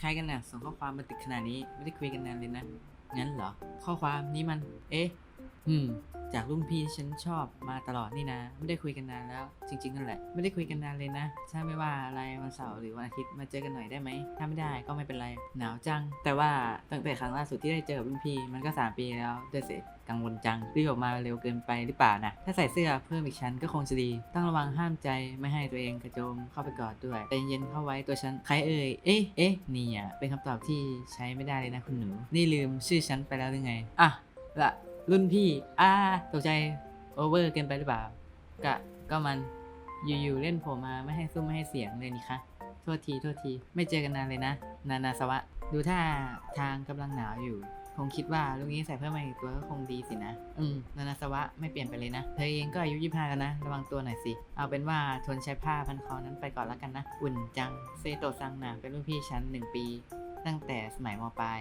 ใครกันน่ะส่งข้อความมาติดขนาดนี้ไม่ได้คุยกันนานเลยนะ งั้นเหรอ ข้อความนี้มัน เอ๊ะ อืม จากรุ่นพี่ที่ฉันชอบมาตลอดนี่นะ ไม่ได้คุยกันนานแล้ว จริงๆนั่นแหละ ไม่ได้คุยกันนานเลยนะ ถ้าไม่ว่าอะไรวันเสาร์หรือวันอาทิตย์มาเจอกันหน่อยได้ไหม ถ้าไม่ได้ก็ไม่เป็นไร หนาวจัง แต่ว่าตั้งแต่ครั้งล่าสุดที่ได้เจอกับรุ่นพี่มันก็ 3 ปีแล้วด้วยสิ กังวลจังรีบออกมาเร็วเกินไปหรือเปล่านะถ้าใส่เสื้อเพิ่มอีกชั้นก็คงจะดี ต้องระวังห้ามใจไม่ให้ตัวเองกระโจมเข้าไปกอดด้วยใจเย็นเข้าไว้ตัวฉันใครเอ่ยเอ๊ะเอ๊ะนี่อะเป็นคำตอบที่ใช้ไม่ได้เลยนะคุณหนู นี่ลืมชื่อฉันไปแล้วหรือไงอะละรุ่นพี่อ่าตกใจโอเวอร์เกินไปหรือเปล่ากะก็มันอยู่ๆเล่นผมมาไม่ให้ซุ้มไม่ให้เสียงเลยนี่คะโทษทีโทษทีไม่เจอกันนานเลยนะ นานาสวะ ดูท่าทางกำลังหนาวอยู่ คงคิดว่าลูกนี้ใส่เพิ่มมาอีกตัวก็คงดีสินะ อืมนานาสวะไม่เปลี่ยนไปเลยนะ เธอเองก็อายุยี่ห้าแล้วนะ ระวังตัวหน่อยสิ เอาเป็นว่าทนใช้ผ้าพันคอนั้นไปก่อนแล้วกันนะ อุ่นจัง เซโตะซังนะเป็นรุ่นพี่ชั้นหนึ่งปี ตั้งแต่สมัยมปลาย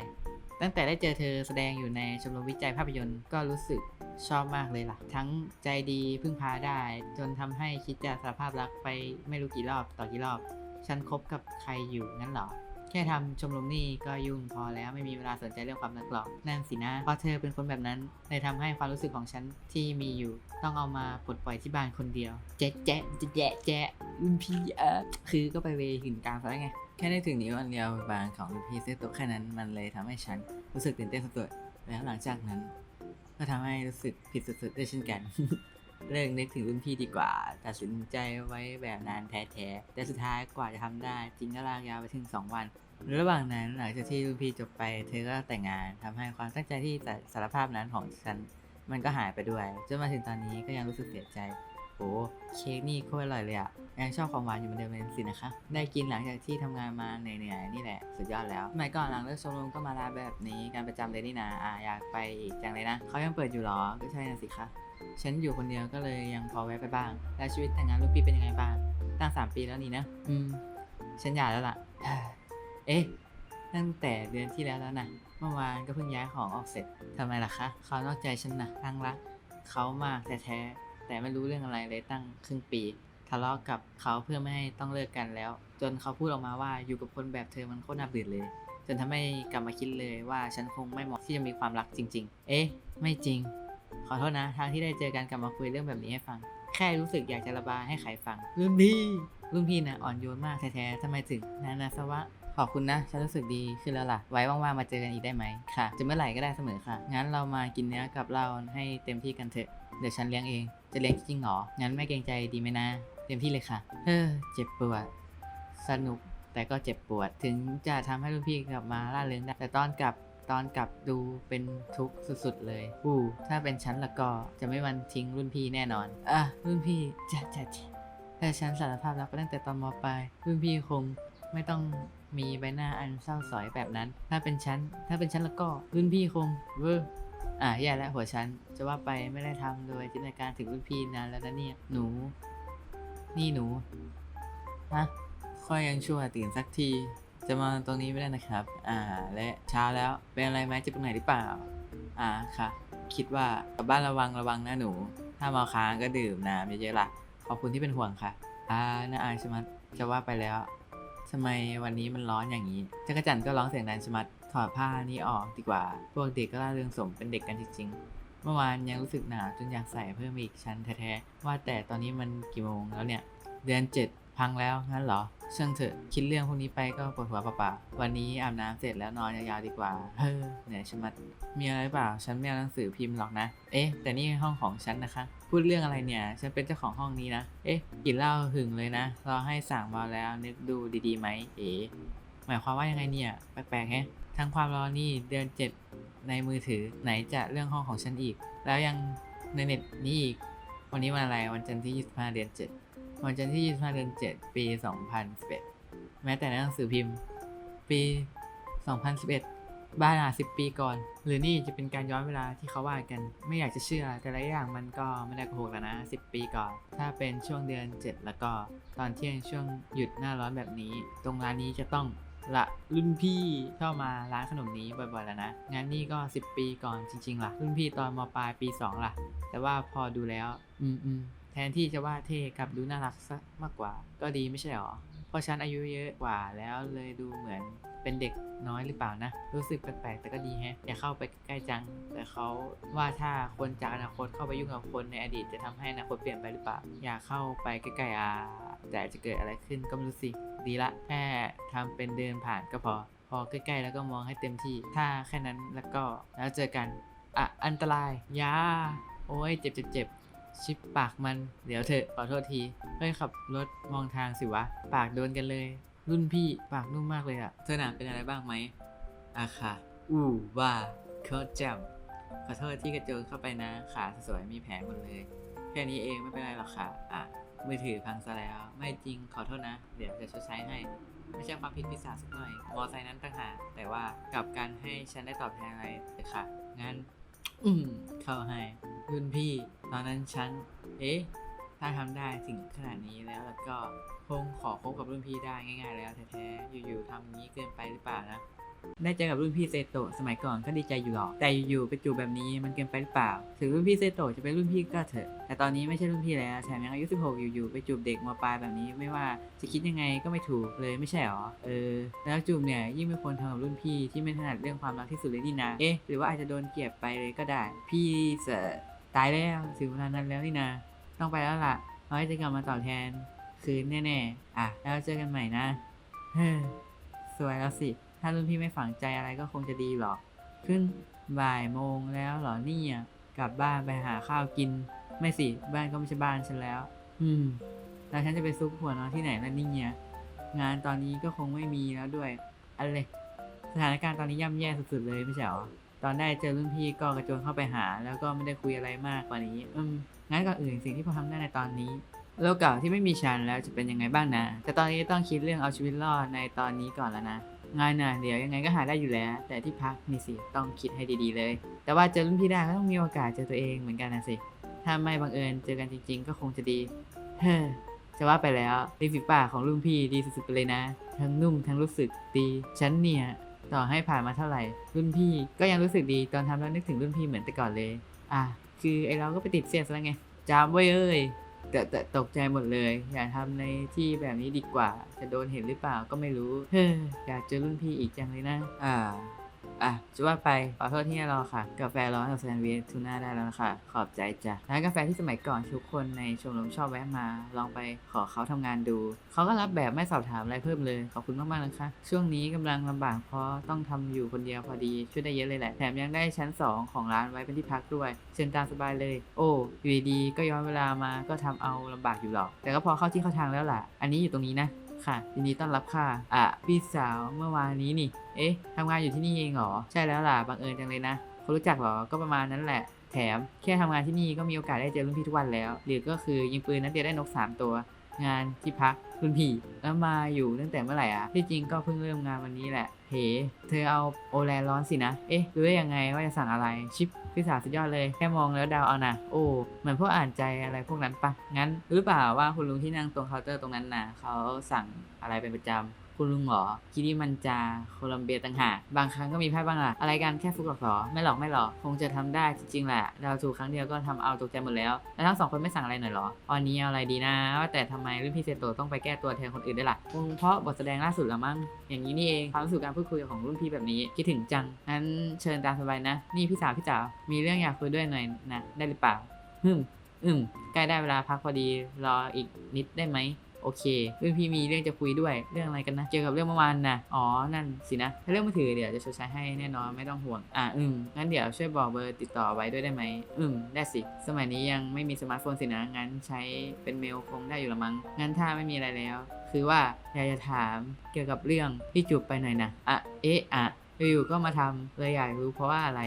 ตั้งแต่ได้เจอเธอแสดงอยู่ในชมรมวิจัยภาพยนตร์ก็รู้สึกชอบมากเลยล่ะ ทั้งใจดีพึ่งพาได้ จนทำให้คิดจะสารภาพรักไปไม่รู้กี่รอบต่อกี่รอบ ฉันคบกับใครอยู่งั้นเหรอ แค่ทำชมรมนี่ก็ยุ่งพอแล้วไม่มีเวลาสนใจเรื่องความรักหรอกนั่นสินะเพราะเธอเป็นคนแบบนั้นเลยทำให้ความรู้สึกของฉันที่มีอยู่ ต้องเอามาปลดปล่อยที่บ้านคนเดียว แจ๊ะแจ๊ะแจ๊ะแจ๊ะรุ่นพี่เออคือก็ไปเวหินกลางซะไงแค่ได้ถึงนิ้วอันเดียวบางของรุ่นพี่เซโตะแค่นั้นมันเลยทำให้ฉันรู้สึกตื่นเต้นสุดๆแล้วหลังจากนั้น ก็ทำให้รู้สึกผิดสุดๆด้วยเช่นกัน เลิกนึกถึงรุ่นพี่ดีกว่า ตัดสินใจไว้แบบนานแท้ๆ แต่สุดท้ายกว่าจะทำได้ จริงก็ลากยาวไปถึง 2 วัน ระหว่างนั้นหลังจากที่รุ่นพี่จบไป เธอก็แต่งงานทำให้ความตั้งใจที่จะสารภาพนั้นของฉัน มันก็หายไปด้วย จนมาถึงตอนนี้ก็ยังรู้สึกเสียใจโอ้เค้กนี่โคตรอร่อยเลยอะยังชอบของหวานอยู่เหมือนเดิมเลยสินะคะ ได้กินหลังจากที่ทำงานมาเหนื่อยๆนี่แหละ สุดยอดแล้วสมัยก่อนหลังเลิกชมรมก็มาร้าแบบนี้การประจำเลยนี่นะอะอยากไปอีกจังเลยนะ เขายังเปิดอยู่หรอ ก็ใช่นะสิคะ ฉันอยู่คนเดียวก็เลยยังพอแวะไปบ้าง แล้วชีวิตแต่งงานลูกพี่เป็นยังไงบ้าง ตั้งสามปีแล้วนี่นะ อืม ฉันหย่าแล้วล่ะ เอ๊ะ ตั้งแต่เดือนที่แล้วแล้วนะเมื่อวานก็เพิ่งย้ายของออกเสร็จทำไมล่ะคะ เขานอกใจฉันนะตั้งรักเขามากแท้ๆแต่ไม่รู้เรื่องอะไรเลยตั้งครึ่งปีทะเลาะกับเขาเพื่อไม่ให้ต้องเลิกกันแล้ว จนเขาพูดออกมาว่าอยู่กับคนแบบเธอมันโคตรน่าเบื่อเลย จนทำให้กลับมาคิดเลยว่าฉันคงไม่เหมาะที่จะมีความรักจริง ๆ เอ๊ะ ไม่จริง ขอโทษนะ ทางที่ได้เจอกันกลับมาคุยเรื่องแบบนี้ให้ฟัง แค่รู้สึกอยากจะระบายให้ใครฟังรุ่นพี่รุ่นพี่นะอ่อนโยนมากแท้ๆทำไมถึงนานาสวะขอบคุณนะ ฉันรู้สึกดีขึ้นแล้วล่ะ ไว้ว่างๆมาเจอกันอีกได้ไหมค่ะ จะเมื่อไหร่ก็ได้เสมอค่ะ งั้นเรามากินเนื้อกับเหล้าให้เต็มที่กันเถอะ เดี๋ยวฉันเลี้ยงเอง จะเลี้ยงจริงๆเหรอ งั้นไม่เกรงใจดีไหมนะ เต็มที่เลยค่ะ เฮ้อ เจ็บปวด สนุก แต่ก็เจ็บปวด ถึงจะทำให้รุ่นพี่กลับมาล่าเริงได้ แต่ตอนกลับ ตอนกลับดูเป็นทุกข์สุดๆเลยอู้ถ้าเป็นฉันละก็จะไม่วันทิ้งรุ่นพี่แน่นอน อะ รุ่นพี่จะจะจะแต่ฉันสารภาพรักไปตั้งแต่ตอนมปลายรุ่นพี่คงไม่ต้องมีใบหน้าอันเศร้าสอยแบบนั้น ถ้าเป็นฉัน ถ้าเป็นฉันละก็รุ่นพี่คงเวอร์อะแย่แล้วหัวฉัน จะว่าไปไม่ได้ทำโดยจินตนาการถึงรุ่นพี่นานแล้วนะเนี่ย หนู นี่หนู ฮะค่อยยังชั่วตื่นสักที จะมาตรงนี้ไม่ได้นะครับ อ่า และเช้าแล้วเป็นอะไรไหมเจ็บตรงไหนหรือเปล่า อ่าค่ะ คิดว่ากลับบ้านระวังระวังนะหนู ถ้าเมาค้างก็ดื่มน้ำเยอะๆล่ะ ขอบคุณที่เป็นห่วงค่ะ อ่าน่าอายชมัดจะว่าไปแล้วทำไมวันนี้มันร้อนอย่างนี้จักรจันทร์ก็ร้องเสียงดังชมัดถอดผ้านี้ออกดีกว่า พวกเด็กก็ล่าเริงสมเป็นเด็กกันจริงๆ เมื่อวานยังรู้สึกหนาวจนอยากใส่เพิ่มอีกชั้นแท้ๆ ว่าแต่ตอนนี้มันกี่โมงแล้วเนี่ย เดือนเจ็ดพังแล้วงั้นเหรอ ช่างเถอะคิดเรื่องพวกนี้ไปก็ปวดหัวเปล่าๆวันนี้อาบน้ำเสร็จแล้วนอนยาวๆดีกว่า เฮ้อเหนื่อยชะมัดมีอะไรเปล่า ฉันไม่เอาหนังสือพิมพ์หรอกนะ เอ๊ะ แต่นี่ห้องของฉันนะคะ พูดเรื่องอะไรเนี่ย ฉันเป็นเจ้าของห้องนี้นะ เอ๊ะกินเหล้าหึงเลยนะ เราให้สั่งมาแล้วนึกดูดีๆไหม เอ๊ะหมายความว่ายังไงเนี่ย แปลกๆแฮะทั้งความร้อนนี่เดือนเจ็ดในมือถือไหนจะเรื่องห้องของฉันอีก แล้วยังในเน็ตนี่อีก วันนี้วันอะไรวันจันทร์ที่ 25 เดือน7 วันจันทร์ที่25เดือน7 ปี 2011 แม้แต่ในหนังสือพิมพ์ ปี 2011 บ้านอะ10 ปีก่อน หรือนี่จะเป็นการย้อนเวลาที่เขาว่ากัน ไม่อยากจะเชื่อ แต่ละอย่างมันก็ไม่ได้โกหกแล้วนะ 10 ปีก่อน ถ้าเป็นช่วงเดือน 7 แล้วก็ตอนเที่ยงช่วงหยุดหน้าร้อนแบบนี้ ตรงร้านนี้จะต้องละรุ่นพี่ชอบมาร้านขนมนี้บ่อยๆแล้วนะงั้นนี่ก็ 10 ปีก่อนจริงๆล่ะ รุ่นพี่ตอนมปลายปี 2ล่ะ แต่ว่าพอดูแล้ว อืมอืม ทนที่จะว่าเท่กับดูน่ารักซะมากกว่า ก็ดีไม่ใช่หรอ เพราะฉันอายุเยอะกว่าแล้วเลยดูเหมือนเป็นเด็กน้อยหรือเปล่านะ รู้สึกแปลกๆ แต่ก็ดีแฮะ อย่าเข้าไปใกล้จัง แต่เขาว่าถ้าคนจากอนาคตเข้าไปยุ่งกับคนในอดีตจะทำให้อนาคตเปลี่ยนไปหรือเปล่า อย่าเข้าไปใกล้ๆอ่าแต่จะเกิดอะไรขึ้นก็ไม่รู้สิ ดีละ แค่ทำเป็นเดินผ่านก็พอ พอใกล้ๆ แล้วก็มองให้เต็มที่ ถ้าแค่นั้นแล้วก็แล้วเจอกัน อะ อันตรายยาโอ้ยเจ็บเจ็บเจ็บ ชิปปากมัน เดี๋ยวเถอะขอโทษทีเฮ้ยขับรถมองทางสิวะ ปากโดนกันเลย รุ่นพี่ปากนุ่มมากเลยอะเธอหนาเป็นอะไรบ้างไหมอาค่ะ อู้ว่าโคตรแจ่มขอโทษที่กระโจนเข้าไปนะ ขาสวยมีแผลหมดเลย แค่นี้เองไม่เป็นไรหรอกค่ะ อะ มือถือพังซะแล้ว ไม่จริงขอโทษนะ เดี๋ยวจะชดใช้ให้ ไม่ใช่ความผิดพิศาสักหน่อย มอไซค์นั้นต่างหากแต่ว่ากับการให้ฉันได้ตอบแทนอะไรเลยค่ะ งั้น อืมเข้าให้รุ่นพี่ ตอนนั้นฉัน เอ๊ะ ถ้าทำได้ถึงขนาดนี้แล้วแล้วก็คงขอคบกับรุ่นพี่ได้ง่าย ๆ แล้วแท้ๆ อยู่ๆทำอย่างนี้เกินไปหรือเปล่านะ ได้เจอกับรุ่นพี่เซโตะสมัยก่อนก็ดีใจอยู่หรอก แต่อยู่ๆไปจูบแบบนี้มันเกินไปหรือเปล่า ถึงรุ่นพี่เซโตะจะเป็นรุ่นพี่ก็เถอะ แต่ตอนนี้ไม่ใช่รุ่นพี่แล้วแถมยังอายุ 16 อยู่ๆไปจูบเด็กมปลายแบบนี้ไม่ว่าจะคิดยังไงก็ไม่ถูกเลยไม่ใช่หรอ เออ แล้วจูบเนี่ยยิ่งไม่ควรทำกับรุ่นพี่ที่ไม่ถนัดเรื่องความรักที่สุดเลยนี่นะ เอ๊ะ หรือว่าอาจจะโดนเกลียบไปเลยก็ได้ พี่เสอ ตายแล้วถึงเวลานั้นแล้วนี่นะต้องไปแล้วล่ะเอาไว้จะกลับมาตอบแทน คืนแน่ๆ อะ แล้วเจอกันใหม่นะเฮ้สวยแล้วสิ ถ้ารุ่นพี่ไม่ฝังใจอะไรก็คงจะดีหรอก ขึ้นบ่ายโมงแล้วหรอเนี่ยกลับบ้านไปหาข้าวกิน ไม่สิ บ้านก็ไม่ใช่บ้านฉันแล้ว อืม แล้วฉันจะไปซุกหัวนอนที่ไหนล่ะเนี่ยงานตอนนี้ก็คงไม่มีแล้วด้วยอะไรสถานการณ์ตอนนี้ย่ำแย่สุดๆเลยไม่ใช่หรอ ตอนได้เจอรุ่นพี่ก็กระโจนเข้าไปหา แล้วก็ไม่ได้คุยอะไรมากกว่านี้ อืมงั้นก่อนอื่นสิ่งที่พอทำได้ในตอนนี้ โลกเก่าที่ไม่มีฉันแล้วจะเป็นยังไงบ้างนะ แต่ตอนนี้ต้องคิดเรื่องเอาชีวิตรอดในตอนนี้ก่อนแล้วนะงานน่ะเดี๋ยวยังไงก็หาได้อยู่แล้ว แต่ที่พักนี่สิต้องคิดให้ดีๆเลย แต่ว่าเจอรุ่นพี่ได้ก็ต้องมีโอกาสเจอตัวเองเหมือนกันนะสิถ้าไม่บังเอิญเจอกันจริง ๆ ก็คงจะดีเฮ้อจะว่าไปแล้วริมฝีปาของรุ่นพี่ดีสุดๆไปเลยนะ ทั้งนุ่มทั้งรู้สึกดีฉันเนี่ย ต่อให้ผ่านมาเท่าไหร่ รุ่นพี่ก็ยังรู้สึกดีตอนทำแล้วนึกถึงรุ่นพี่เหมือนแต่ก่อนเลย อะคือไอเราก็ไปติดเสียซะแล้วไงจามไว้เอ้ยแต่แต่ตกใจหมดเลย อย่าทำในที่แบบนี้ดีกว่า จะโดนเห็นหรือเปล่าก็ไม่รู้ เฮ้ออยากเจอรุ่นพี่อีกจังเลยนะ อ่า อะจะว่าไปขอโทษที่ให้รอค่ะ กาแฟร้อนกับแซนด์วิชทูน่าได้แล้วนะคะขอบใจจ้ะร้านกาแฟที่สมัยก่อนทุกคนในชมรมชอบแวะมา ลองไปขอเขาทำงานดู เขาก็รับแบบไม่สอบถามอะไรเพิ่มเลย ขอบคุณมากๆนะคะ ช่วงนี้กำลังลำบากเพราะต้องทำอยู่คนเดียวพอดี ช่วยได้เยอะเลยแหละ แถมยังได้ชั้น 2 ของร้านไว้เป็นที่พักด้วย เชิญตามสบายเลย โอ้อยู่ดีๆก็ย้อนเวลามาก็ทำเอาลำบากอยู่หรอก แต่ก็พอเข้าที่เข้าทางแล้วล่ะ อันนี้อยู่ตรงนี้นะ ค่ะยินดีต้อนรับค่ะ อะ พี่สาวเมื่อวานนี้นี่ เอ๊ะทำงานอยู่ที่นี่เองเหรอ ใช่แล้วล่ะ บังเอิญจังเลยนะเขารู้จักเหรอ ก็ประมาณนั้นแหละ แถม แค่ทำงานที่นี่ก็มีโอกาสได้เจอรุ่นพี่ทุกวันแล้ว หรือก็คือยิงปืนนัดเดียวได้นก 3 ตัว งานที่พักรุ่นพี่ แล้วมาอยู่ตั้งแต่เมื่อไหร่อะ ที่จริงก็เพิ่งเริ่มงานวันนี้แหละ เฮ้เธอเอาโอแลนร้อนสินะ เอ๊ะรู้ได้ยังไงว่าจะสั่งอะไร ชิป พี่สาวสุดยอดเลยแค่มองแล้วเดาวเอานะโอ้เหมือนพวกอ่านใจอะไรพวกนั้นปะงั้นหรือเปล่าว่าคุณลุงที่นั่งตรงเคาน์เตอร์ตรงนั้นนะเขาสั่งอะไรเป็นประจำ คุณลุงเหรอคิริมันจาโคลัมเบียต่างหากบางครั้งก็มีพลาดบ้างล่ะอะไรกันแค่ฟุกหรอกหรอไม่หรอกไม่หรอกคงจะทำได้จริงๆแหละเราถูกครั้งเดียวก็ทำเอาตกใจหมดแล้วแล้วทั้งสองคนไม่สั่งอะไรหน่อยหรอวันนี้เอาอะไรดีนะ ว่าแต่ทำไมรุ่นพี่เซโตต้องไปแก้ตัวแทนคนอื่นด้วยล่ะคงเพราะบทแสดงล่าสุดละมั้งอย่างนี้นี่เองความรู้สึกการพูดคุยของรุ่นพี่แบบนี้คิดถึงจังงั้นเชิญตามสบายนะ นี่พี่สาวพี่จ๋ามีเรื่องอยากคุยด้วยหน่อยนะได้หรือเปล่าฮึมอืมใกล้ได้เวลาพักพอดีรออีกนิดได้ไหม โอเครุ่นพี่มีเรื่องจะคุยด้วยเรื่องอะไรกันนะ เกี่ยวกับเรื่องเมื่อวานนะอ๋อ นั่นสินะถ้าเรื่องมือถือเดี๋ยวจะชดใช้ให้แน่นอนไม่ต้องห่วง อะอืมงั้นเดี๋ยวช่วยบอกเบอร์ติดต่อไว้ด้วยได้ไหมอืมได้สิ สมัยนี้ยังไม่มีสมาร์ทโฟนสินะงั้นใช้เป็นเมลคงได้อยู่ละมั้งงั้นถ้าไม่มีอะไรแล้ว คือว่าอยากจะถามเกี่ยวกับเรื่องที่จูบไปหน่อยนะอะเอ๊ะอะอยู่ๆก็มาทำเลยอยากรู้เพราะว่าอะไร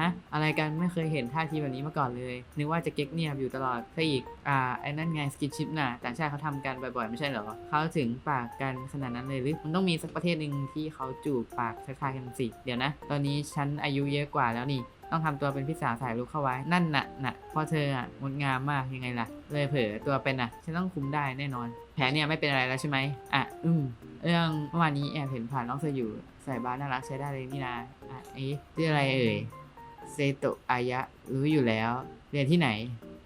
ฮะ อะไรกันไม่เคยเห็นท่าทีแบบนี้มาก่อนเลย นึกว่าจะเก๊กเนียบอยู่ตลอดซะอีก อ่า ไอ้นั่นไงสกินชิปน่ะต่างชาติเขาทำกันบ่อยๆ ไม่ใช่เหรอ เขาถึงปากกันขนาดนั้นเลยหรือ มันต้องมีสักประเทศหนึ่งที่เขาจูบปากคล้ายกันสิ เดี๋ยวนะ ตอนนี้ฉันอายุเยอะกว่าแล้วนี่ต้องทำตัวเป็นพี่สาวสายลูกเข้าไว้ นั่นน่ะน่ะเพราะเธออะงดงามมากยังไงล่ะ เลยเผลอตัวเป็นอะ ฉันต้องคุมได้แน่นอน แผลเนี่ยไม่เป็นอะไรแล้วใช่ไหมอะ อืม เรื่องเมื่อวานนี้แอบเห็นผ่านน้องเธออยู่ ใส่บาสน่ารักใช้ได้เลยนี่นะอะเอ๊ะชื่ออะไรเอ่ย เซโตะอายะรู้อยู่แล้ว เรียนที่ไหน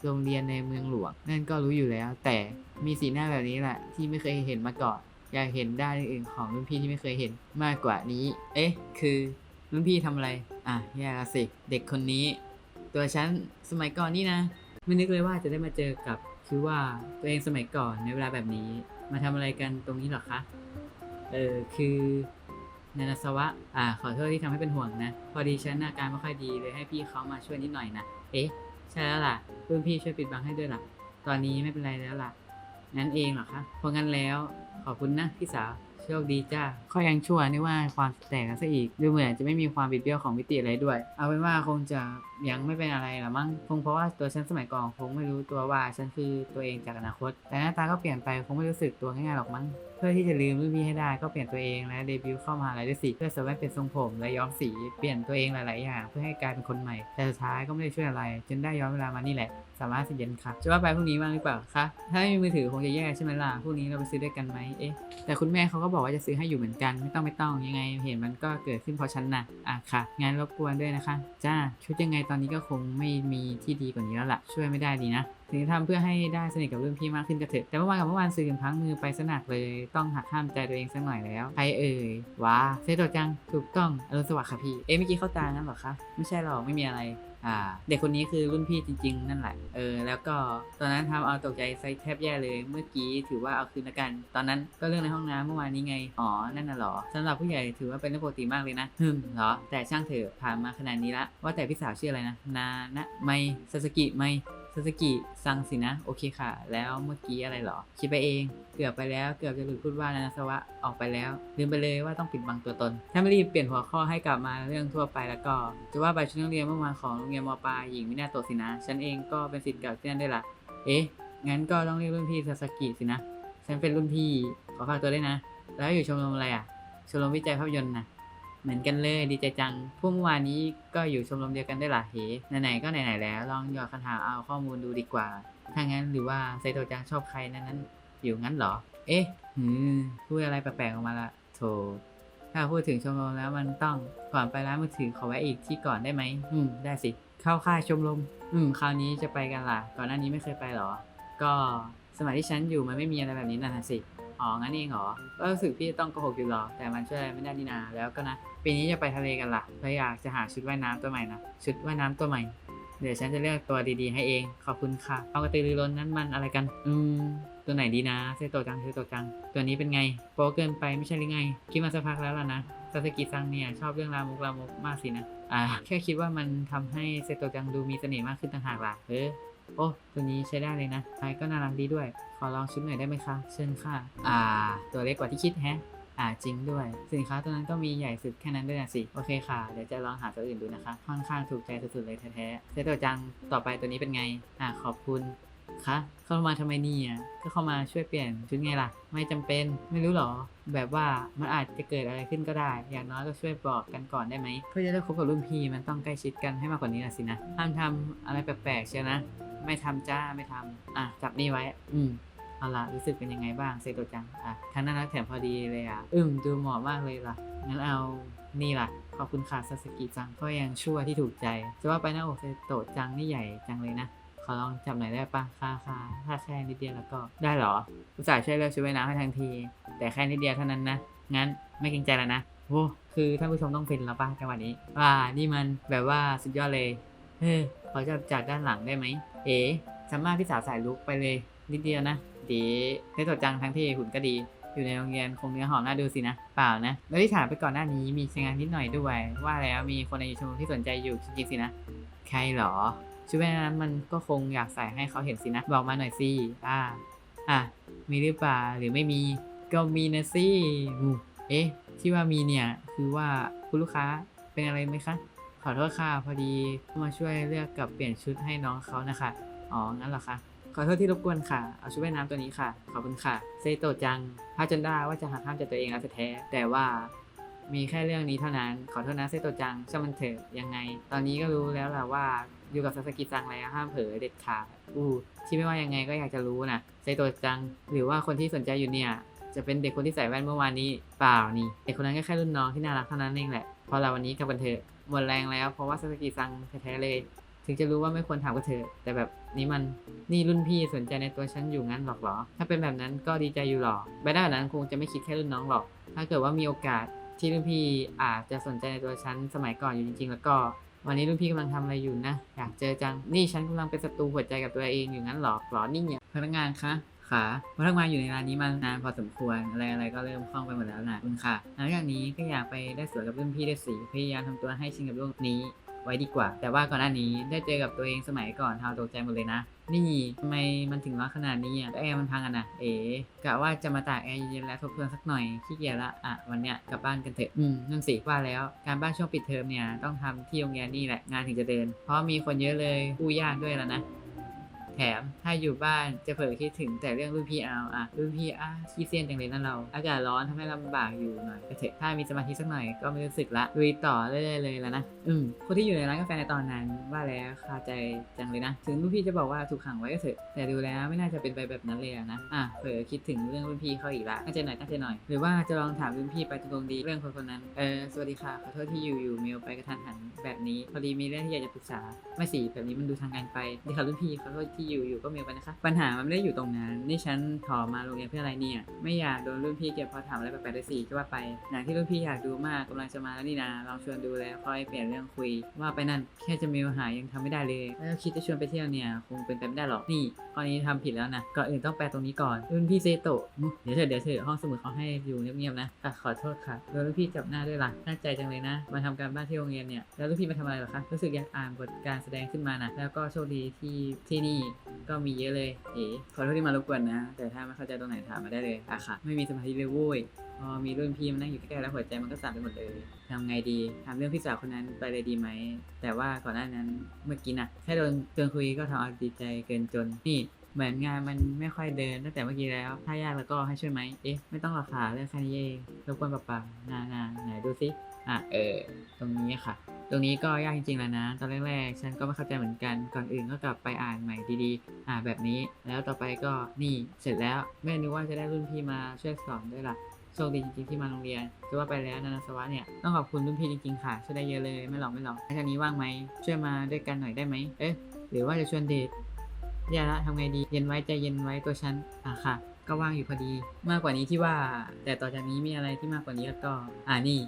โรงเรียนในเมืองหลวง นั่นก็รู้อยู่แล้ว แต่มีสีหน้าแบบนี้แหละที่ไม่เคยเห็นมาก่อนอยากเห็นด้านอื่นของรุ่นพี่ที่ไม่เคยเห็นมากกว่านี้ เอ๊ะ คือรุ่นพี่ทำอะไร อะแย่ละสิ เด็กคนนี้ ตัวฉันสมัยก่อนนี่นะ ไม่นึกเลยว่าจะได้มาเจอกับ คือว่าตัวเองสมัยก่อนในเวลาแบบนี้ มาทำอะไรกันตรงนี้หรอคะ เออ คือ นานาสวะอ่าขอโทษที่ทำให้เป็นห่วงนะ พอดีฉันอาการไม่ค่อยดีเลยให้พี่เขามาช่วยนิดหน่อยนะ เอ๊ะ ใช่แล้วล่ะรุ่นพี่ช่วยปิดบังให้ด้วยล่ะ ตอนนี้ไม่เป็นไรแล้วล่ะ งั้นเองเหรอคะ เพราะงั้นแล้ว ขอบคุณนะพี่สาว โชคดีจ้าข้อยังชั่วนี่ว่าความแตกกันซะอีก ดูเหมือนจะไม่มีความบิดเบี้ยวของมิติอะไรด้วย เอาเป็นว่าคงจะยังไม่เป็นอะไรละมั้ง คงเพราะว่าตัวฉันสมัยก่อนคงไม่รู้ตัวว่าฉันคือตัวเองจากอนาคต แต่หน้าตาก็เปลี่ยนไปคงไม่รู้สึกตัวง่ายๆหรอกมั้ง เพื่อที่จะลืมรุ่นพี่ให้ได้ก็เปลี่ยนตัวเองและเดบิวต์เข้ามหาลัยด้วยสิเพื่อสวมเป็นทรงผมและย้อมสีเปลี่ยนตัวเองหลาย ๆ อย่าง เพื่อให้กลายเป็นคนใหม่ แต่สุดท้ายก็ไม่ได้ช่วยอะไร จนได้ย้อนเวลามานี่แหละ สามารถสิเย็นค่ะจะว่าไปพรุ่งนี้ว่างหรือเปล่าคะถ้าไม่มีมือถือคงจะแย่ใช่ไหมล่ะพรุ่งนี้เราไปซื้อด้วยกันไหมเอ๊ะแต่คุณแม่เขาก็บอกว่าจะซื้อให้อยู่เหมือนกัน ไม่ต้องไม่ต้องยังไง เห็นมันก็เกิดขึ้นเพราะฉันน่ะอะค่ะงานรบกวนด้วยนะคะ จ้าชุดยังไงตอนนี้ก็คงไม่มีที่ดีกว่านี้แล้วล่ะช่วยไม่ได้ดีนะ ถึงทำเพื่อให้ได้สนิทกับรุ่นพี่มากขึ้นก็เถอะแต่เมื่อวานกับเมื่อวานสื่อพลังมือไปสนักเลย ต้องหักห้ามใจตัวเองสักหน่อยแล้วใครเอ่ยว้าเซโตจังถูกต้องอรุณสวัสดิ์ค่ะพี่เอ๊ะเมื่อกี้เข้าตางั้นหรอคะไม่ใช่หรอกไม่มีอะไรอ่าเด็กคนนี้คือรุ่นพี่จริง ๆ นั่นแหละ เออ แล้วก็ตอนนั้นทำเอาตกใจไซแทบแย่เลย เมื่อกี้ถือว่าเอาคืนละกัน ตอนนั้นก็เรื่องในห้องน้ำเมื่อวานนี้ไง อ๋อ นั่นน่ะหรอสำหรับผู้ใหญ่ถือว่าเป็นเรื่องปกติมากเลยนะฮึมเหรอ แต่ช่างเถอะผ่านมาขนาดนี้ละ ว่าแต่พี่สาวชื่ออะไรนะ นานะ ไมซาสกิ ไม ซาสกิซังสินะ โอเคค่ะ แล้วเมื่อกี้อะไรเหรอ คิดไปเอง เกือบไปแล้ว เกือบจะหลุดพูดว่านานาสวะออกไปแล้ว ลืมไปเลยว่าต้องปิดบังตัวตน ถ้าไม่รีบเปลี่ยนหัวข้อให้กลับมาเรื่องทั่วไปแล้วก็ จะว่าไปชุดนักเรียนเมื่อวานของโรงเรียนมปลายหญิงมินาโตสินะ ฉันเองก็เป็นศิษย์เก่าที่นั่นด้วยล่ะ เอ๊ะ งั้นก็ต้องเรียกรุ่นพี่ซาสกิสินะ ฉันเป็นรุ่นพี่ ขอฝากตัวด้วยนะ แล้วอยู่ชมรมอะไรอะ ชมรมวิจัยภาพยนตร์นะ เหมือนกันเลยดีใจจังพวกเมื่อวานนี้ก็อยู่ชมรมเดียวกันได้วยล่ะเฮไหนๆก็ไหนๆแล้ว ลองหยอดคำถามเอาข้อมูลดูดีกว่า ถ้างั้นหรือว่าไซโตจังชอบใครนั้นนั้นอยู่งั้นเหรอ เอ๊ะหืมพูดอะไรแปลกๆออกมาละโถถ้าพูดถึงชมรมแล้วมันต้องก่อนไปร้านมือถือขอแวะอีกที่ก่อนได้ไหมอืมได้สิ เข้าค่ายชมรม อืมคราวนี้จะไปกันล่ะ ก่อนหน้านี้ไม่เคยไปเหรอ ก็สมัยที่ฉันอยู่มันไม่มีอะไรแบบนี้นะสิ อ๋องั้นเองเหรอก็รู้สึกพี่ต้องโกหกอยู่หรอ แต่มันช่วยอะไรไม่ได้นี่นาแล้วก็นะ ปีนี้จะไปทะเลกันล่ะเราอยากจะหาชุดว่ายน้ำตัวใหม่นะชุดว่ายน้ำตัวใหม่ เดี๋ยวฉันจะเลือกตัวดีๆให้เอง ขอบคุณค่ะ เอากระตือรือร้นนั้นมันอะไรกัน อืม ตัวไหนดีนะเซโตจังเซโตะจัง ตัวนี้เป็นไง โป๊เกินไปไม่ใช่หรือไง คิดมาสักพักแล้วล่ะนะซาสกิซังเนี่ยชอบเรื่องรามุกลามกมากสินะ อ่า แค่คิดว่ามันทำให้เซโตจังดูมีเสน่ห์มากขึ้นต่างหากล่ะเออโอ้ตัวนี้ใช้ได้เลยนะไอก็น่ารักดีด้วย ขอลองชุดหน่อยได้ไหมคะ เชิญค่ะ อ่า ตัวเล็กกว่าที่คิดแฮะ อ่าจริงด้วย สินค้าตัวนั้นก็มีใหญ่สุดแค่นั้นด้วยนะสิ โอเคค่ะ เดี๋ยวจะลองหาตัวอื่นดูนะคะ ค่อนข้างถูกใจสุดๆเลยแท้ๆเซโตจัง ต่อไปตัวนี้เป็นไง อ่าขอบคุณคะเข้ามาทำไมนี่ยก็เข้ามาช่วยเปลี่ยนชุดไงล่ะ ไม่จำเป็นไม่รู้หรอ แบบว่ามันอาจจะเกิดอะไรขึ้นก็ได้ อย่างน้อยก็ช่วยบอกกันก่อนได้ไหมเพื่อจะได้คบกับรุ่นพี่มันต้องใกล้ชิดกันให้มากกว่านี้นะสินะห้ามทำอะไรแปลกๆเชียวนะ ไม่ทำจ้าไม่ทำอะจับนี่ไว้ อืม เอาละรู้สึกเป็นยังไงบ้างเซโตจังอะทั้งน่ารักแถมพอดีเลยอะอืมดูเหมาะมากเลยล่ะงั้นเอานี่ล่ะขอบคุณค่ะซาสกิจังก็ยังชั่วที่ถูกใจจะว่าไปหน้าอกเซโตจังนี่ใหญ่จังเลยนะขอลองจับหน่อยได้ปะค่าค่าถ้าแค่นิดเดียวแล้วก็ได้เหรออุตส่าห์ช่วยเลือกชุดว่ายน้ำให้ทันที แต่แค่นิดเดียวเท่านั้นนะงั้นไม่เกรงใจแล้วนะโว้คือท่านผู้ชมต้องฟินแล้วป่ะจังหวะนี้ว่านี่มันแบบว่าสุดยอดเลยเฮ้ยขอจับจากด้านหลังได้ไหมเอ๋สามารถพี่สาวสายลุกไปเลยนิดเดียวนะ ดีเทโตจังทั้งที่หุ่นก็ดี อยู่ในโรงเรียนคงเนื้อหอมน่าดูสินะ เปล่านะแล้วที่ถามไปก่อนหน้านี้มีชงานนิดหน่อยด้วย ว่าแล้วมีคนในชมรมที่สนใจอยู่จริงๆสินะ ใครเหรอชุดว่ายน้ำมันก็คงอยากใส่ให้เขาเห็นสินะ บอกมาหน่อยสิอ่าอะมีหรือเปล่าหรือไม่มีก็มีนะสิอู้เอ๊ะที่ว่ามีเนี่ยคือว่าคุณลูกค้าเป็นอะไรไหมคะขอโทษค่ะพอดีมาช่วยเลือกกับเปลี่ยนชุดให้น้องเขานะคะ อ๋อ งั้นเหรอคะ ขอโทษที่รบกวนค่ะ เอาชุดว่ายน้ำตัวนี้ค่ะ ขอบคุณค่ะ เซโตะจังพาจนได้ว่าจะหักห้ามใจตัวเองแล้วแท้ๆแต่ว่ามีแค่เรื่องนี้เท่านั้น ขอโทษนะเซโตะจังช่างมันเถอะยังไง ตอนนี้ก็รู้แล้วแหละว่าอยู่กับซาสกิจังแล้วห้ามเผลอเด็ดขาดอู้ที่ไม่ว่ายังไงก็อยากจะรู้นะเซโตะจัง หรือว่าคนที่สนใจอยู่เนี่ย จะเป็นเด็กคนที่ใส่แว่นเมื่อวานนี้เปล่านี่เด็กคนนั้นก็แค่รุ่นน้องที่น่ารักเท่านั้นเองแหละพอเราวันนี้กลับกันเถอะหมดแรงแล้วเพราะว่าซาสกิซังแท้ๆเลยถถึงจะรู้ว่าไม่ควรถามก็เถอะแต่แบบ นี้มันนี่รุ่นพี่สนใจในตัวฉันอยู่งั้นหรอกหรอ ถ้าเป็นแบบนั้นก็ดีใจอยู่หรอไปได้แบบนั้นคงจะไม่คิดแค่รุ่นน้องหรอก ถ้าเกิดว่ามีโอกาสที่รุ่นพี่อาจจะสนใจในตัวฉันสมัยก่อนอยู่จริง ๆ แล้วก็ วันนี้รุ่นพี่กำลังทำอะไรอยู่นะ อยากเจอจัง นี่ฉันกำลังเป็นศัตรูหัวใจกับตัวเองอยู่งั้นหรอหรอนี่เนี่ยพนักงานคะขาพนักงานอยู่ในร้านนี้มานานพอสมควรอะไรอะไรก็เริ่มคล่องไปหมดแล้วนะคุณค่ะหลังจากนี้ก็อยากไปได้สวยกับรุ่นพี่ได้สิพยายามทำตัวให้ชินกับโลกนี้ ไว้ดีกว่า แต่ว่าก่อนหน้านี้ได้เจอกับตัวเองสมัยก่อนทำตกใจหมดเลยนะ นี่ทำไมมันถึงร้อนขนาดนี้อะแอร์มันพังอะนะเอ๋กะว่าจะมาตากแอร์เย็นแล้วทบทวนสักหน่อยขี้เกียจละอะวันเนี้ยกลับบ้านกันเถอะอืมนั่นสิว่าแล้วการบ้านช่วงปิดเทอมเนี่ยต้องทำที่โรงเรียนนี่แหละงานถึงจะเดิน เพราะมีคนเยอะเลยกู้ยากด้วยแล้วนะ แถมถ้าอยู่บ้านจะเผลอคิดถึงแต่เรื่องรุ่นพี่เอาอะรุ่นพี่อะขี้เซียนจังเลยนั่นเรา อากาศร้อนทำให้ลำบากอยู่หน่อยก็เถอะถ้ามีสมาธิสักหน่อยก็ไม่รู้สึกละลุยต่อเรื่อยๆเลยแล้วนะอืมคนที่อยู่ในร้านกาแฟในตอนนั้นว่าแล้วคาใจจังเลยนะ ถึงรุ่นพี่จะบอกว่าถูกขังไว้ก็เถอะแต่ดูแล้วไม่น่าจะเป็นไปแบบนั้นเลยนะอะเผลอคิดถึงเรื่องรุ่นพี่เขาอีกละตั้งใจหน่อยตั้งใจหน่อยหรือว่าจะลองถามรุ่นพี่ไปตรงๆดีเรื่องคนคนนั้นเออสวัสดีค่ะขอโทษที่อยู่อยู่เมลไปกระทันหันแบบนี้พอดีมีเรื่องที่อยากจะปรึกษาไม่สิแบบนี้มันดูทางการไปดีค่ะรุ่นพี่ขอโทษที่อยู่อยู่ๆก็มลไปนะคะปัญหามันไม่ได้อยู่ตรงนั้น นี่ฉันถอมาโรงเรียนเพื่ออะไรเนี่ย ไม่อยากโดนรุ่นพี่เก็บพราะถามอะไรแปลกๆด้วยสิก็ว่าไปอย่างที่รุ่นพี่อยากดูมากกำลังจะมาแล้วนี่นาลองชวนดูแล้วค่อยเปลี่ยนเรื่องคุย ว่าไปนั่นแค่จะเมลหายังทำไม่ได้เลยแล้วคิดจะชวนไปเที่ยวเนี่ยคงเป็นไปไม่ได้หรอกนี่ข้อนี้ทำผิดแล้วนะก่อนอื่นต้องแปลตรงนี้ก่อนรุ่นพี่เซโตะเดี๋ยวเถอะเดี๋ยวเถอะห้องสมุดเขาให้อยู่เงียบๆนะอ่ขอโทษค่ะโดนรุ่นพี่จับหน้าด้วยล่ะตั้งใจจังเลยนะ มาทำการบ้านที่โรงเรียนเนี่ยแล้วรุ่นพี่มาทำอะไรหรอคะรู้สึกอยากอ่านบทการแสดงขึ้นมานะแล้วก็โชคดีที่ที่นี่ก็มีเยอะเลย เอ๋ขอโทษที่มารบกวนนะ แต่ถ้าไม่เข้าใจตรงไหนถามมาได้เลยอะค่ะ ไม่มีสมาธิเลยโว้ยพอมีรุ่นพี่มานั่งอยู่ใกล้ๆแล้วหัวใจมันก็สั่นไปหมดเลยทำไงดีถามเรื่องพี่สาวคนนั้นไปเลยดีไหม แต่ว่าก่อนหน้านั้นเมื่อกี้นะแค่โดนเตือนคุยก็ทำเอาดีใจเกินจน นี่เหมือนงานมันไม่ค่อยเดินตั้งแต่เมื่อกี้แล้ว ถ้ายากแล้วก็ให้ช่วยไหม เอ๊ะ ไม่ต้องหรอกค่ะเรื่องแค่นี้เองรบกวนปล่าๆนานาไหนดูสิ อะเออตรงนี้ค่ะ ตรงนี้ก็ยากจริงๆแล้วนะ ตอนแรกๆฉันก็ไม่เข้าใจเหมือนกันก่อนอื่นก็กลับไปอ่านใหม่ดีๆ อ่าแบบนี้ แล้วต่อไปก็นี่เสร็จแล้วไม่นึกว่าจะได้รุ่นพี่มาช่วยสอนด้วยล่ะโชคดีจริงๆที่มาโรงเรียนจะว่าไปแล้วนานาสวะเนี่ยต้องขอบคุณรุ่นพี่จริงๆค่ะช่วยได้เยอะเลยไม่หลอกไม่หลอกทางนี้ว่างไหมช่วยมาด้วยกันหน่อยได้ไหมเอ๊ะหรือว่าจะชวนเดทอย่าละทำไงดีเย็นไว้ใจเย็นไว้ตัวฉันอะค่ะ ก็ว่างอยู่พอดี มากกว่านี้ที่ว่า แต่ต่อจากนี้มีอะไรที่มากกว่านี้แล้วก็ อ่านี่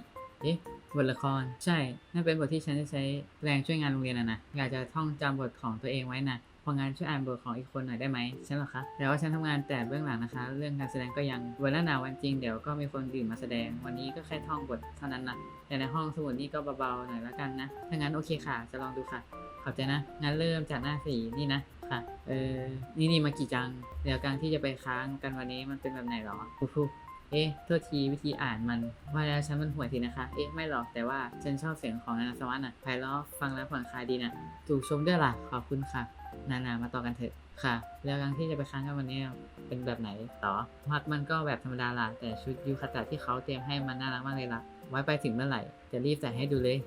เอ๊ะบทละคร ใช่ นั่นเป็นบทที่ฉันจะใช้แรงช่วยงานโรงเรียนนะนะอยากจะท่องจำบทของตัวเองไว้นะพองานช่วยอ่านบทของอีกคนหน่อยได้ไหมฉันหรอคะแต่ว่าฉันทำงานแต่เบื้องหลังนะคะ เรื่องการแสดงก็ยังวันหน้าหนาวันจริงเดี๋ยวก็มีคนดื่มมาแสดง วันนี้ก็แค่ท่องบทเท่านั้นนะแต่ในห้องสมุดนี่ก็เบาๆหน่อยละกันนะถ้างั้นโอเคค่ะ จะลองดูค่ะ ขอบใจนะงั้นเริ่มจากหน้าสี่นี่นะค่ะเออนี่นี่มากี่จังเดี๋ยวการที่จะไปค้างกันวันนี้มันเป็นแบบไหนหรอฟูฟู เอ๊ะโทษทีวิธีอ่านมันว่าแล้วฉันมันห่วยทีนะคะ เอ๊ะไม่หรอกแต่ว่าฉันชอบเสียงของนานาสวรรค์น่ะไพเราะฟังแล้วผ่อนคลายดีนะถูกชมด้วยล่ะขอบคุณค่ะ นานามาต่อกันเถอะค่ะ แล้วการที่จะไปค้างกันวันนี้เป็นแบบไหนต่อพัดมันก็แบบธรรมดาล่ะแต่ชุดยูคาตะที่เขาเตรียมให้มันน่ารักมากเลยล่ะ ไว้ไปถึงเมื่อไหร่ จะรีบใส่ให้ดูเลย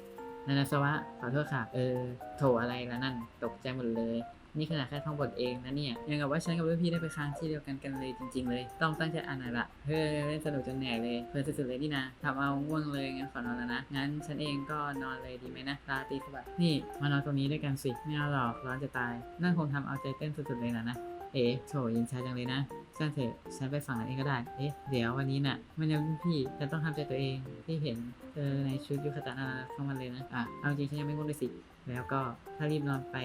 นานาสวะขอโทษค่ะ เออโถอะไรล้วนั่นตกใจหมดเลย นี่ขนาดแค่ท่องบทเองนะเนี่ยยังกับว่าฉันกับรุ่นพี่ได้ไปค้างที่เดียวกันกันเลยจริง ๆ เลย ต้องตั้งใจอ่านหน่อยละเฮ้ยเล่นสนุกจนเหนื่อยเลยเพลินสุดๆเลยนี่นะทำเอาง่วงเลยงั้นขอนอนแล้วนะงั้นฉันเองก็นอนเลยดีไหมนะราตรีสวัสดิ์นี่มานอนตรงนี้ด้วยกันสิไม่เอาหรอกร้อนจะตาย นั่นคงทำเอาใจเต้นสุดๆเลยนะนะเอ๊ะโถยินชาจังเลยนะช่างเถอะฉันไปฝั่งนั้นเองก็ได้ เอ๊ะ เดี๋ยววันนี้น่ะม่ใช่รุ่นพี่ฉันต้องทำใจตัวเองที่เห็นเธอในชุดยุคตานาเข้ามาเลยนะ อะ เอาจริงฉันยังไม่ง่วงเลยสิ แล้วก็ถ้ารีบนอนไป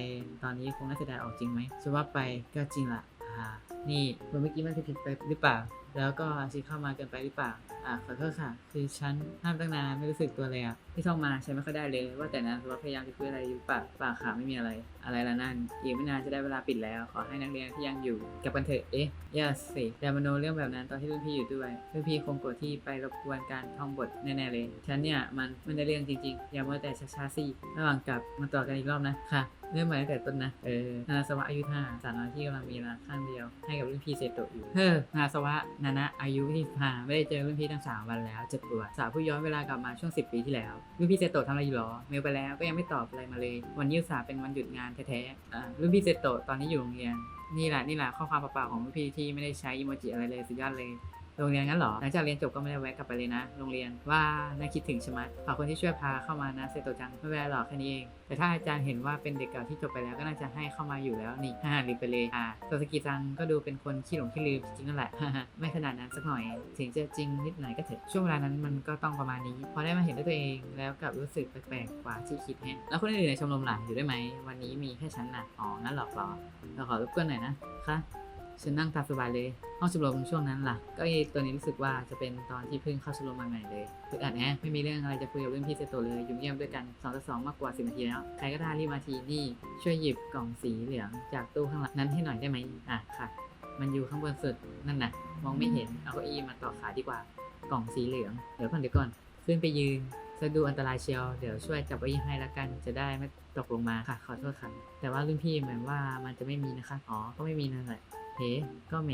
ตอนนี้คงน่าเสียดายออกจริงไหมฉันว่าไปก็จริงละอ่านี่เมื่อกี้มันผิดไปหรือเปล่า แล้วก็ชิเข้ามาเกินไปหรือเปล่าอ่าขอโทษค่ะ คือฉันห้ามตั้งนานไม่รู้สึกตัวเลยอะ ที่ท่องมาฉันไม่ค่อยได้เลย ว่าแต่นะว่าพยายามจะพูดอะไรอยู่ปาเปาค่ะไม่มีอะไร อะไรละนั่นอีกไม่นานจะได้เวลาปิดแล้ว ขอให้นักเรียนที่ยังอยู่กลับกันเถอะเอ๊ะอย่าสิอย่ามโนเรื่องแบบนั้นตอนที่รุ่นพี่อยู่ด้วยรุ่นพี่คงโกรธที่ไปรบกวนการท่องบทแน่ๆเลยฉันเนี่ยมันไม่ได้เรื่องจริงๆ อย่ามัวแต่ช้าๆสิระหว่างกลับมาต่อกันอีกรอบนะค่ะเริ่มใหม่ตั้งแต่ต้นนะ เออ นาสวะอายุห้าสาวน้อยที่กำลังมีรักข้างเดียว ให้กับรุ่นพี่เซโตะอยู่ เฮ้อ นาสวะนานะอายุที่ห้าไม่ได้เจอรุ่นพี่ตั้งสามวันแล้วเจ็บปวดสาวผู้ย้อนเวลากลับมาช่วงสิบปีที่แล้ว รุ่นพี่เซโตะทำอะไรอยู่หรอ เมลไปแล้วก็ยังไม่ตอบอะไรมาเลย วันนี้อุตส่าห์เป็นวันหยุดงานแท้ๆอ่ารุ่นพี่เซโตะตอนนี้อยู่โรงเรียน นี่แหละนี่แหละข้อความเปล่าๆของรุ่นพี่ที่ไม่ได้ใช้อิโมจิอะไรเลยสุดยอดเลย โรงเรียนงั้นเหรอ หลังจากเรียนจบก็ไม่ได้แวะกลับไปเลยนะ โรงเรียนว่าน่าคิดถึงใช่ไหมขอบคนที่ช่วยพาเข้ามานะเซโตจังไม่เป็นไรหรอกแค่นี้เอง แต่ถ้าอาจารย์เห็นว่าเป็นเด็กเก่าที่จบไปแล้วก็น่าจะให้เข้ามาอยู่แล้วนี่ฮ่าลืมไปเลยอ่าโซสกิจังก็ดูเป็นคนขี้หลงขี้ลืมจริงๆนั่นแหละ ไม่ขนาดนั้นสักหน่อย ถึงจะจริงนิดหน่อยก็เถอะ ช่วงเวลานั้นมันก็ต้องประมาณนี้ พอได้มาเห็นด้วยตัวเองแล้วกลับรู้สึกแปลกๆกว่าที่คิดแฮะแล้วคนอื่นในชมรมหล่ะอยู่ได้ไหมวันนี้มีแค่ฉันน่ะอ๋องั้นหรอกหรอเราขอรบกวนหน่อยนะคะ ฉันนั่งตามสบายเลย ห้องชมรมช่วงนั้นล่ะ ก็ไอตัวนี้รู้สึกว่าจะเป็นตอนที่เพิ่งเข้าชมรมใหม่ๆเลยคืออัดแฮะไม่มีเรื่องอะไรจะคุยกับรุ่นพี่เซโตเลยอยู่เงียบด้วยกัน2ต่อ2มากกว่า10นาทีแล้ว ใครก็ได้รีบมาทีนี่ ช่วยหยิบกล่องสีเหลืองจากตู้ข้างหลังนั้นให้หน่อยได้ไหมอะค่ะ มันอยู่ข้างบนสุดนั่นน่ะ มองไม่เห็น เอาเก้าอี้มาต่อขาดีกว่า กล่องสีเหลือง เดี๋ยวก่อนเดี๋ยวก่อน ขึ้นไปยืนจะดูอันตรายเชียว เดี๋ยวช่วยจับเก้าอี้ให้ละกัน จะได้ไม่ตกลงมาค่ะ ขอโทษค่ะ แต่ว่ารุ่นพี่เหมือนว่ามันจะไม่มีนะคะ อ๋อ ก็ไม่มีนั่นแหละ เฮ้ก็แหม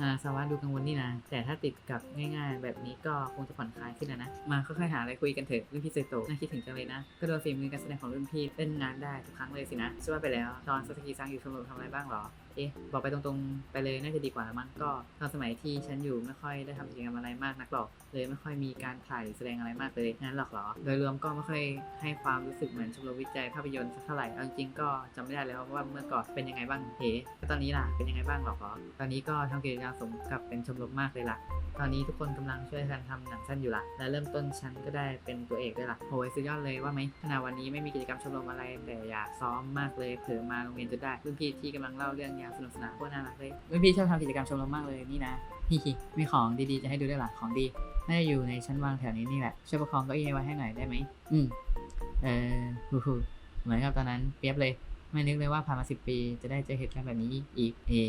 นาสวัสดูกังวลนี่นะ แต่ถ้าติดกับง่ายๆ แบบนี้ก็คงจะผ่อนคลายขึ้นนะนะ มาค่อยๆหาอะไรคุยกันเถอะรุ่นพี่เซโตน่าคิดถึงจังเลยนะ ก็โดนฝีมือการแสดงของรุ่นพี่เล่นงานได้ทุกครั้งเลยสินะช่วยไปแล้ว ตอนสตกีซังอยู่ชมรมทำอะไรบ้างหรอ เอ๊ะ บอกไปตรงๆ ไปเลยน่าจะดีกว่ามั้งก็ตอนสมัยที่ฉันอยู่ไม่ค่อยได้ทำกิจกรรมอะไรมากนักหรอก เลยไม่ค่อยมีการถ่ายแสดงอะไรมากเลยงั้นหรอกหรอ โดยรวมก็ไม่ค่อยให้ความรู้สึกเหมือนชมรมวิจัยภาพยนตร์สักเท่าไหร่เอาจริงก็จำไม่ได้แล้วว่าเมื่อก่อนเป็นยังไงบ้างเฮ้ตอนนี้ล่ะเป็นยังไงบ้างหรอเหรอตอนนี้ก็ทำกิจกรรมสมกับเป็นชมรมมากเลยล่ะ ตอนนี้ทุกคนกำลังช่วยกันทำหนังสั้นอยู่ละและเริ่มต้นฉันก็ได้เป็นตัวเอกด้วยล่ะโหยสุดยอดเลยว่าไหมขณะวันนี้ไม่มีกิจกรรมชมรมอะไร แต่อยากซ้อมมากเลยเผื่อมาโรงเรียนจะได้รุ่นพี่ที่กำลังเล่าเรื่องยาวสนุกสนานโคตรน่ารักเลยรุ่นพี่ชอบทำกิจกรรมชมรมมากเลยนี่นะฮิฮิมีของดีๆจะให้ดูด้วยล่ะของดีน่าจะอยู่ในชั้นวางแถวนี้นี่แหละช่วยประคองเก้าอี้ไว้ให้หน่อยได้ไหมอืมเออฮูฮูเหมือนกับตอนนั้นเปียบเลย ไม่นึกเลยว่าผ่านมาสิปี จะได้เจอเหตุการณ์แบบนี้อีก เอ๋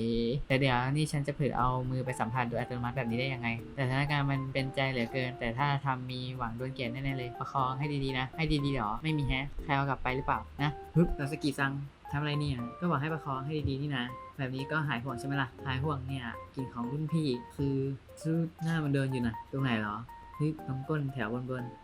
แต่เดี๋ยวนี่ฉันจะเผลอเอามือไปสัมผัสโดยอัตโนมัติแบบนี้ได้ยังไง แต่สถานการณ์มันเป็นใจเหลือเกิน แต่ถ้าทำมีหวังโดนเกลียดแน่ๆเลย ประคองให้ดีๆนะ ให้ดีๆหรอ ไม่มีแฮะ ใครเอากลับไปหรือเปล่า นะฮึบเราสกีซังทำอะไรเนี่ย ก็บอกให้ประคองให้ดีๆนี่นะ แบบนี้ก็หายห่วงใช่ไหมล่ะ หายห่วงเนี่ยกลิ่นของรุ่นพี่ คือชื่อหน้ามันเดินอยู่นะ ตรงไหนหรอฮึบตรงก้นแถวบนๆ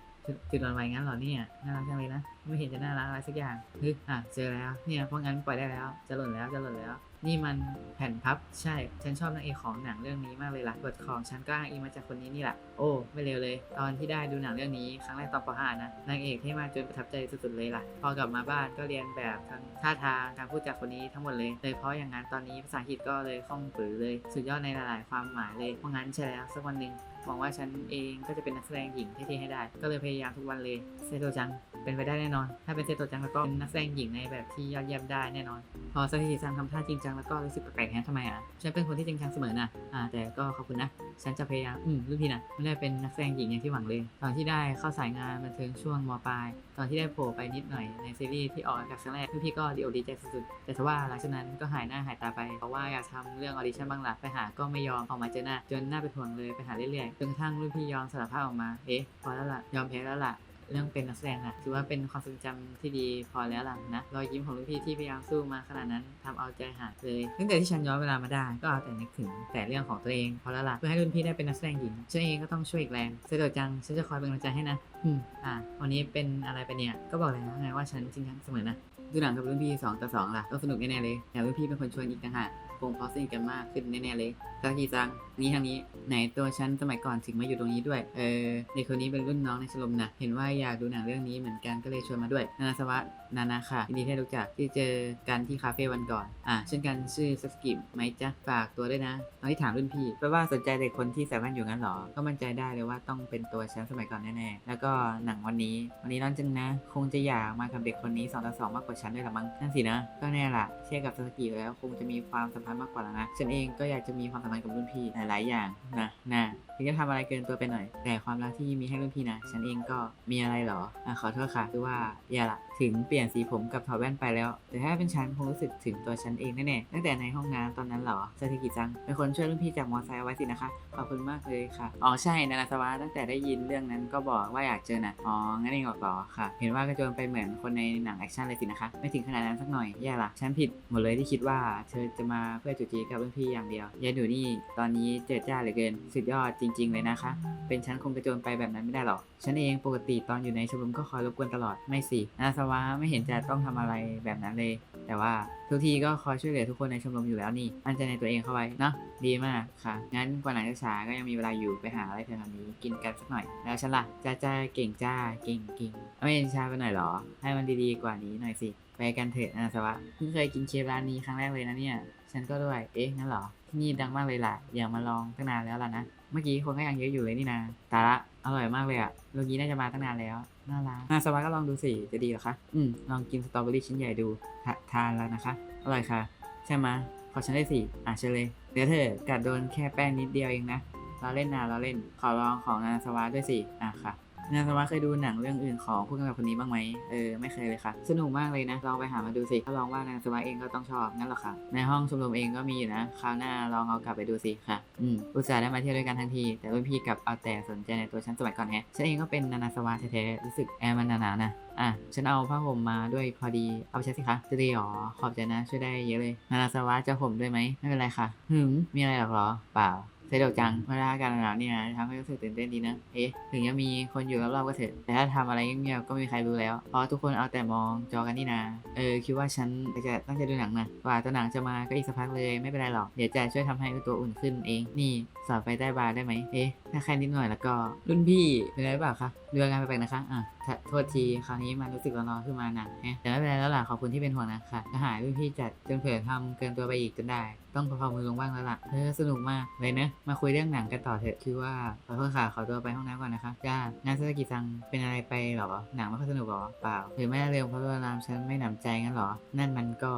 จุดอ่อนไหวงั้นเหรอเนี่ยน่ารักจังเลยนะไม่เห็นจะน่ารักอะไรสักอย่างเฮ้ยอะเจอแล้วเนี่ยเพราะงั้นปล่อยได้แล้วจะหล่นแล้วจะหล่นแล้ว นี่มันแผ่นพับใช่ฉันชอบนางเอกของหนังเรื่องนี้มากเลยล่ะบทของฉันก็อ้างอิงมาจากคนนี้นี่แหละโอ้ไม่เร็วเลย ตอนที่ได้ดูหนังเรื่องนี้ครั้งแรกตอนป .5 นะนางเอกที่มาจนประทับใจสุดๆเลยล่ะ พอกลับมาบ้านก็เรียนแบบทั้งท่าทางการพูดจากคนนี้ทั้งหมดเลยเลยเพราะอย่างนั้นตอนนี้ภาษาอังกฤษก็เลยคล่องปือเลย สุดยอดในหลาย ๆ ความหมายเลยเพราะงั้นใช่แล้วสักวันหนึ่ง หวังว่าฉันเองก็จะเป็นนักแสดงหญิงเท่ให้ได้ ก็เลยพยายามทุกวันเลยเซโตจัง เป็นไปได้แน่นอน ถ้าเป็นเซโตจังแล้วก็เป็นนักแสดงหญิงในแบบที่ยอดเยี่ยมได้แน่นอน พอสถิติซังทำท่าจริงจังแล้วก็รู้สึกแปลกๆแฮะทำไมอะ ฉันเป็นคนที่จริงจังเสมอนะอ่าแต่ก็ขอบคุณนะ ฉันจะพยายาม อืมรุ่นพี่นะไม่ได้เป็นนักแสดงหญิงอย่างที่หวังเลย ตอนที่ได้เข้าสายงานบันเทิงช่วงมปลาย ตอนที่ได้โผล่ไปนิดหน่อยในซีรีส์ที่ออกอากาศครั้งแรกพี่ก็ดีอกดีใจสุดๆแต่ทว่าหลังจากนั้นก็หายหน้าหายตาไปเพราะว่าอยากทำเรื่องออดิชั่นบ้างหละไปหาก็ไม่ยอมออกมาเจอหน้าจนหน้าเป็นห่วงเลยไปหาเรื่อยๆจนกระทั่งรุ่นพี่ยอมสารภาพออกมาเอ๊ะพอแล้วล่ะยอมแพ้แล้วล่ะ เรื่องเป็นนักแสดงอะถือว่าเป็นความทรงจำที่ดีพอแล้วล่ะนะรอยยิ้มของรุ่นพี่ที่พยายามสู้มาขนาดนั้นทำเอาใจหายเลยตั้งแต่ที่ฉันย้อนเวลามาได้ก็เอาแต่นึกถึงแต่เรื่องของตัวเองพอแล้วล่ะเพื่อให้รุ่นพี่ได้เป็นนักแสดงหญิงฉันเองก็ต้องช่วยอีกแรงเสด็จจังฉันจะคอยเป็นกำลังใจให้นะอืมอะวันนี้เป็นอะไรไปเนี่ยก็บอกแล้วไงว่าฉันจริงจังเสมอนะดูหนังกับรุ่นพี่สองต่อสองล่ะต้องสนุกแน่ๆเลยแต่รุ่นพี่เป็นคนชวนอีกต่างหากคงเพราะสนิทกันมากขึ้นแน่ๆเลยซากิจังนี่ทางนี้ ไหนตัวฉันสมัยก่อนถึงมาอยู่ตรงนี้ด้วย เออเด็กคนนี้เป็นรุ่นน้องในชมรมนะ เห็นว่าอยากดูหนังเรื่องนี้เหมือนกันก็เลยชวนมาด้วย นานาสวะนานาค่ะยินดีที่ได้รู้จักที่เจอกันที่คาเฟ่วันก่อน อะเช่นกันชื่อสกิมไหมจ๊ะ ฝากตัวด้วยนะเอาที่ถามรุ่นพี่แปลว่าสนใจเด็กคนที่ใส่แว่นอยู่งั้นหรอ ก็มั่นใจได้เลยว่าต้องเป็นตัวฉันสมัยก่อนแน่ๆ แล้วก็หนังวันนี้ วันนี้ร้อนจังนะ คงจะอยากมากับเด็กคนนี้สองต่อสองมากกว่าฉันด้วยละมั้ง นั่นสินะ ก็แน่ละเทียบกับสกิแล้วคงจะมีความสัมพันธ์มากกว่าแล้วนะ ฉันเองก็อยากจะมีความสัมัยกับรุ่นพี่หลาย ๆ อย่างนะนะ ถึงจะทำอะไรเกินตัวไปหน่อย แต่ความรักที่มีให้รุ่นพี่นะ ฉันเองก็มีอะไรเหรออะขอโทษค่ะคือว่าอย่าละถึงเปลี่ยนสีผมกับถอดแว่นไปแล้ว แต่ถ้าเป็นฉันคงรู้สึกถึงตัวฉันเองแน่ๆตั้งแต่ในห้องน้ำตอนนั้นเหรอสถิกิจังเป็นคนช่วยรุ่นพี่จากมอไซค์เอาไว้สินะคะขอบคุณมากเลยค่ะอ๋อใช่นานาสวะตั้งแต่ได้ยินเรื่องนั้นก็บอกว่าอยากเจอน่ะอ๋องั้นเองเหรอค่ะ เห็นว่ากระโจนไปเหมือนคนในหนังแอคชั่นเลยสินะคะ ไม่ถึงขนาดนั้นสักหน่อยแย่ละฉันผิดหมดเลยที่คิดว่า เธอจะมาเพื่อจุจีกับรุ่นพี่อย่างเดียว ยายหนูนี่ตอนนี้เจิดจ้าเหลือเกินสุดยอดจริงๆ เลยนะคะ เป็นฉันคงกระโจนไปแบบนั้นไม่ได้หรอก ฉันเองปกติตอนอยู่ในชมรมก็คอยรบกวนตลอด ไม่สินาสวะไม่เห็นจะต้องทำอะไรแบบนั้นเลย แต่ว่าทุกทีก็คอยช่วยเหลือทุกคนในชมรมอยู่แล้วนี่มั่นใจในตัวเองเข้าไว้เนะดีมากค่ะ งั้นกว่าหนังจะฉายก็ยังมีเวลาอยู่ไปหาอะไรแถวๆนี้กินกันสักหน่อย แล้วฉันล่ะจ้าจ้าเก่งจ้าเก่งเก่งไม่เย็นชาไปหน่อยหรอ ให้มันดีๆกว่านี้หน่อยสิ ไปกันเถอะนาสวะเพิ่งเคยกินเคฟร้านนี้ครั้งแรกเลยนะเนี่ย ฉันก็ด้วย เอ๊ะงั้นเหรอที่นี่ดังมากเลยล่ะ อยากมาลองตั้งนานแล้วล่ะนะ เมื่อกี้คนก็ยังเยอะอยู่เลยนี่นาตาละอร่อยมากเลยอะโลกี้น่าจะมาตั้งนานแล้ว น่ารักนาสวะก็ลองดูสิ จะดีหรอคะ อืม ลองกินสตรอเบอรี่ชิ้นใหญ่ดูทาทานแล้วนะคะ อร่อยค่ะ ใช่ไหมขอฉันได้สิอะเชญเลย เดี๋ยวเธอกัดโดนแค่แป้งนิดเดียวเองนะ เราเล่นนะเราเล่น ขอลองของนาสวาด้วยสิ อะค่ะ นาสวะเคยดูหนังเรื่องอื่นของผู้กำกับคนนี้บ้างไหมเออไม่เคยเลยค่ะ สนุกมากเลยนะลองไปหามาดูสิถ้าลองว่านาสวะเองก็ต้องชอบงั้นหรอคะในห้องชมรมเองก็มีอยู่นะคราวหน้าลองเอากลับไปดูสิค่ะอืมอุตส่าห์ได้มาเที่ยวด้วยกันทั้งที แต่รุ่นพี่กลับเอาแต่สนใจในตัวฉันสมัยก่อนแฮะฉันเองก็เป็นนานาสวะแท้ๆรู้สึกแอร์มันหนาๆนะอะ ฉันเอาผ้าห่มมาด้วยพอดี เอาไปใช้สิคะจะดีหรอ ขอบใจนะ ช่วยได้เยอะเลย นานาสวะจะห่มด้วยไหม ไม่เป็นไรค่ะหืมมีอะไรหรอกหรอ เปล่า เซดวกจังเพราอากาศหนาวเนี่ยทำให้รู้สึกตื่นเต้นดีนะเอ๊ะถึงจะมีคนอยู่รอบๆก็เถอะแต่ถ้าทำอะไรเงียบๆก็ไม่มีใครรู้แล้วเพราะทุกคนเอาแต่มองจอกันนี่นาเออคิดว่าฉันจะตั้งใจดูหนังนะกว่าตัวหนังจะมาก็อีกสักพักเลยไม่เป็นไรหรอกเดี๋ยวจะช่วยทำให้ตัวอุ่นขึ้นเองนี่ สอบไปใต้บาร์ได้ไหมเอ๊ะถ้าแค่นิดหน่อยแล้วก็รุ่นพี่เป็นไรหรือเปล่าคะเรืองานไปแปลกๆนะคะอะโทษทีคราวนี้มันรู้สึกร้อนๆขึ้นมาหนักแฮะแต่ไม่เป็นไรแล้วล่ะขอบคุณที่เป็นห่วงนะคะถ้าหายรุ่นพี่จัดจนเผื่อทำเกินตัวไปอีกจนได้ ต้องประคองมือลงบ้างแล้วล่ะเออสนุกมากเลยเนอะมาคุยเรื่องหนังกันต่อเถอะคือว่าขอโทษค่ะขอตัวไปห้องน้ำก่อนนะคะจ้างานเศรษฐกิจซังเป็นอะไรไปหรอหนังไม่ค่อยสนุกหรอเปล่าหรือไม่เร็วเพราะว่าน้ำฉันไม่หนำใจงั้นหรอ นั่นมันก็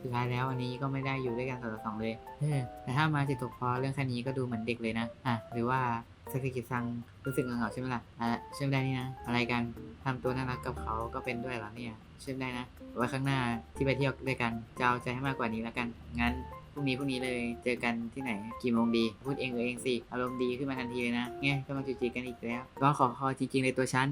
สุดท้ายแล้ววันนี้ก็ไม่ได้อยู่ด้วยกันต่อต่อสองเลยเออแต่ถ้ามาจิตตกพอเรื่องแค่นี้ก็ดูเหมือนเด็กเลยนะ อะ หรือว่าเศรษฐกิจซังรู้สึกเหงาๆใช่ไหมล่ะ อะเชื่อมได้นี่นะ อะไรกันทำตัวน่ารักกับเขาก็เป็นด้วยเหรอเนี่ย เชื่อมได้นะ ไว้ข้างหน้าที่ไปเที่ยวด้วยกันจะเอาใจให้มากกว่านี้แล้วกัน งั้นพรุ่งนี้พรุ่งนี้เลยเจอกันที่ไหนกี่โมงดี พูดเองเออเองสิ อารมณ์ดีขึ้นมาทันทีเลยนะไงก็มาจูจีกันอีกแล้วก็ขอขอจริงๆในตัวฉัน